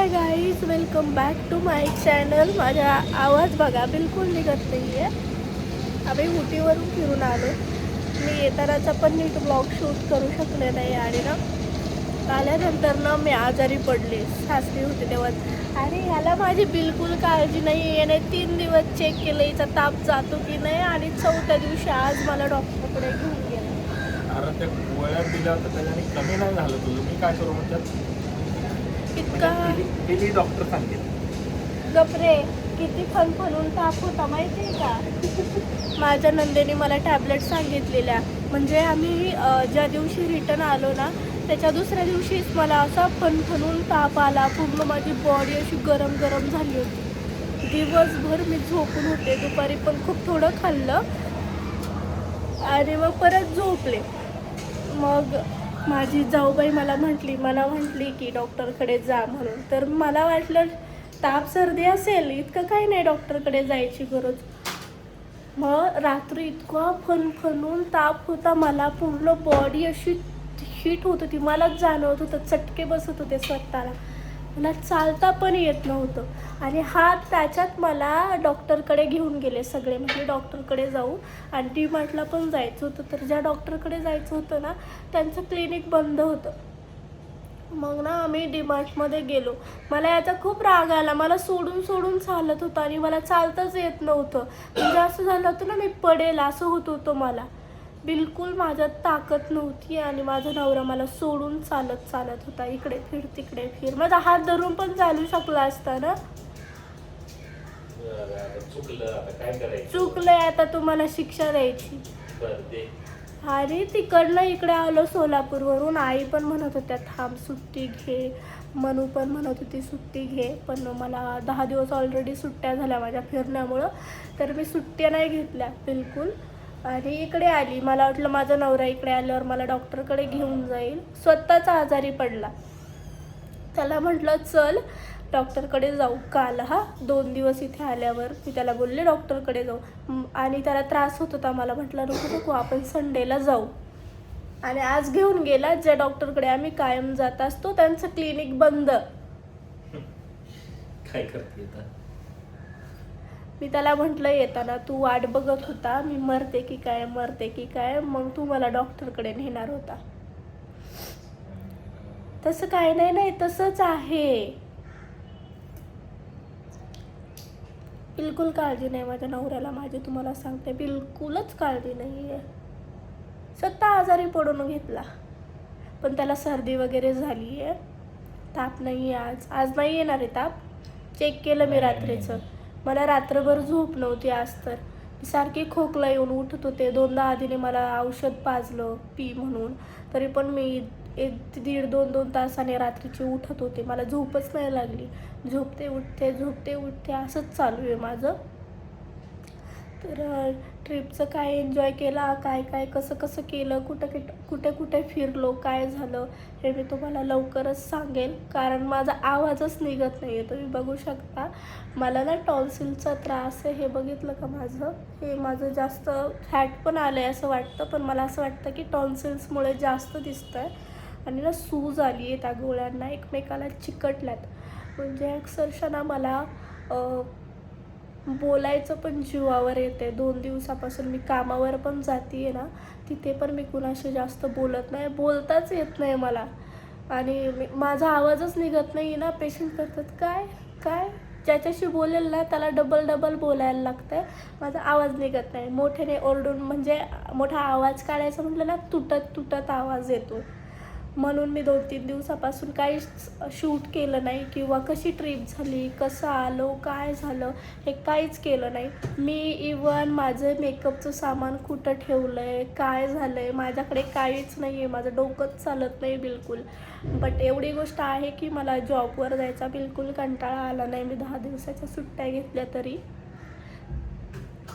Hi guys welcome back to my channel माझा आवाज बघा बिलकुल निघत नाही आहे आम्ही उटीवरून फिरून आलो. मी येतानाचा पण नीट ब्लॉग शूट करू शकले नाही आणि ना आल्यानंतर ना मी आजारी पडले. सासरी होते तेव्हा आणि ह्याला माझी बिलकुल काळजी नाही याने तीन दिवस चेक केलं हिचा ताप जातो की नाही आणि चौथ्या दिवशी आज मला डॉक्टरकडे घेऊन गेला. अरे त्या गोळ्या दिल्या होत्या त्याच्याने कमी नाही झालं तुझं. मी काय करू म्हणतात? इतका डॉक्टर सांगेल गपरे किती फनफनून ताप होता माहिती आहे का? माझ्या नंदेने मला टॅबलेट सांगितलेल्या. म्हणजे आम्ही अ, ज्या दिवशी रिटर्न आलो ना त्याच्या दुसऱ्या दिवशीच मला असा फनफनून ताप आला पूर्ण माझी बॉडी अशी गरम गरम झाली होती. दिवसभर मी झोपून होते दुपारी पण खूप थोडं खाल्लं. आणि मग परत झोपले. मग माझी जाऊबाई मला म्हटली मला म्हटली की डॉक्टरकडे जा म्हणून. तर मला वाटलं ताप सर्दी असेल इतकं काही नाही डॉक्टरकडे जायची गरज. मग रात्री इतका फनफनून ताप होता मला पूर्ण बॉडी अशी हीट होत होती मलाच जाणवत होतं चटके बसत होते स्वतःला. मला चालता पण येत नव्हतं. आणि हा त्याच्यात मला डॉक्टरकडे घेऊन गेले सगळे. म्हणजे डॉक्टरकडे जाऊ आणि डी मार्टला पण जायचं होतं. तर ज्या डॉक्टरकडे जायचं होतं ना त्यांचं क्लिनिक बंद होतं. मग ना आम्ही डीमार्टमध्ये गेलो. मला याचा खूप राग आला. मला सोडून सोडून चालत होतं आणि मला चालताच येत नव्हतं. म्हणजे असं झालं होतं ना मी पडेल असं होत होतं मला. बिलकुल माझ्यात ताकद नव्हती आणि माझा नवरा मला सोडून चालत चालत होता. इकडे फिर तिकडे फिर. माझा हात धरून पण चालू शकला असता ना चुकलंय आता तुम्हाला शिक्षा द्यायची. अरे तिकडनं इकडे आलो सोलापूरवरून. आई पण म्हणत होत्या थांब सुट्टी घे. मनू पण म्हणत होती सुट्टी घे. पण मला दहा दिवस ऑलरेडी सुट्ट्या झाल्या माझ्या फिरण्यामुळं. तर मी सुट्ट्या नाही घेतल्या बिलकुल. आणि इकडे आली. मला वाटलं माझा नवरा इकडे आल्यावर मला डॉक्टरकडे घेऊन जाईल. स्वतःचा आजारी पडला. त्याला म्हटलं चल डॉक्टरकडे जाऊ. काल हा दोन दिवस इथे आल्यावर मी त्याला बोलले डॉक्टरकडे जाऊ. आणि त्याला त्रास होत होता. मला म्हटलं नको नको आपण संडेला जाऊ. आणि आज घेऊन गेला. ज्या डॉक्टरकडे आम्ही कायम जात असतो त्यांचं क्लिनिक बंद. काय करते मी त्याला म्हटलं येताना तू वाट बघत होता मी मरते की काय मरते की काय मग तू मला डॉक्टरकडे नेणार होता. तसं काय नाही नाही तसंच आहे. बिलकुल काळजी नाही माझ्या नवऱ्याला माझी तुम्हाला सांगते बिलकुलच काळजी नाही आहे स्वतः आजारी पडून घेतला पण त्याला सर्दी वगैरे झाली आहे ताप नाही आहे आज आज नाही येणार आहे ताप. चेक केलं मी रात्रीचं. मला रात्रभर झोप नव्हती आज तर. मी सारखी खोकला येऊन उठत होते. दोनदा आधीने मला औषध पाजलं पी म्हणून. तरी पण मी एक दीड दोन दोन तासाने रात्रीची उठत होते. मला झोपच नाही लागली. झोपते उठते झोपते उठते असंच चालू आहे माझं. तर ट्रिपचं काय एन्जॉय केला काय काय कसं कसं केलं कुठं कुठं कुठे कुठे फिरलो काय झालं हे मी तुम्हाला लवकरच सांगेन कारण माझा आवाजच निघत नाही आहे तुम्ही बघू शकता. मला ना टॉन्सिलचा त्रास आहे हे बघितलं का माझं? हे माझं जास्त फॅट पण आलं आहे असं वाटतं पण मला असं वाटतं की टॉन्सिल्समुळे जास्त दिसतं आहे आणि ना सूज आली आहे त्या गोळ्यांना एकमेकाला चिकटल्यात. म्हणजे अक्षरशः ना मला बोलायचं पण जीवावर येते. दोन दिवसापासून मी कामावर पण जाते ना तिथे पण मी कुणाशी जास्त बोलत नाही. बोलताच येत नाही मला. आणि मी माझा आवाजच निघत नाही ना. पेशंट करतात काय? काय? ज्याच्याशी बोलेल ना त्याला डबल डबल बोलायला लागतंय. माझा आवाज निघत नाही. मोठ्याने ओरडून म्हणजे मोठा आवाज काढायचा म्हटलं ना तुटत तुटत आवाज येतो. म्हणून मी दोन तीन दिवसापासून काहीच शूट केलं नाही किंवा कशी ट्रिप झाली कसं आलो काय झालं हे काहीच केलं नाही. मी इवन माझं मेकअपचं सामान कुठं ठेवलं आहे काय झालं आहे माझ्याकडे काहीच नाही आहे माझं डोकंच चालत नाही बिलकुल. बट एवढी गोष्ट आहे की मला जॉबवर जायचा बिलकुल कंटाळा आला नाही. मी दहा दिवसाच्या सुट्ट्या घेतल्या तरी.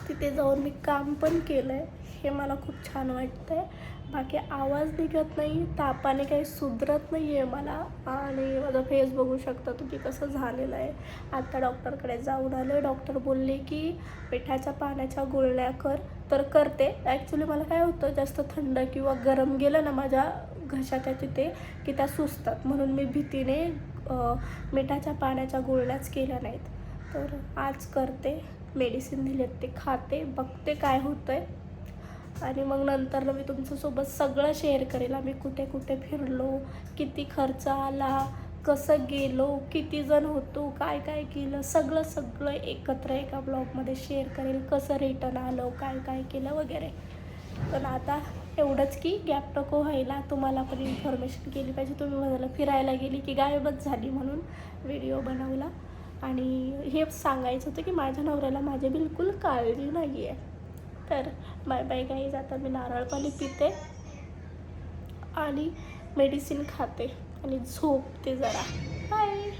तिथे जाऊन मी काम पण केलं आहे हे मला खूप छान वाटतं आहे बाकी आवाज निघत नाही तापाने काही सुधरत नाही आहे मला. आणि माझा फेस बघू शकता तुम्ही कसं झालेलं आहे. आता डॉक्टरकडे जाऊन आलं डॉक्टर बोलले की मिठाच्या पाण्याच्या गुळण्या कर. तर करते. ॲक्च्युली मला काय होतं जास्त थंड किंवा गरम गेलं ना माझ्या घशाच्या तिथे की त्या सुचतात म्हणून मी भीतीने मिठाच्या पाण्याच्या गुळण्याच केल्या नाहीत. तर आज करते. मेडिसिन दिलेत ते खाते. बघते काय होतं आहे आणि मग नंतर मी तुमच्यासोबत सगळं शेअर करेल. आम्ही कुठे कुठे फिरलो किती खर्च आला कसं गेलो किती जण होतो काय काय केलं सगळं सगळं एकत्र एका ब्लॉगमध्ये शेअर करेल. कसं रिटर्न आलं काय काय केलं वगैरे. पण आता एवढंच की गॅप नको व्हायला. तुम्हाला पण इन्फॉर्मेशन केली पाहिजे. तुम्ही म्हणाला फिरायला गेली की गायबच झाली म्हणून व्हिडिओ बनवला. आणि हे सांगायचं होतं की माझ्या नवऱ्याला माझी बिलकुल काळजी नाही आहे तर बाय बाय गाईज आता मी नारळ पाणी पिते आणि मेडिसिन खाते आणि झोपते जरा. बाय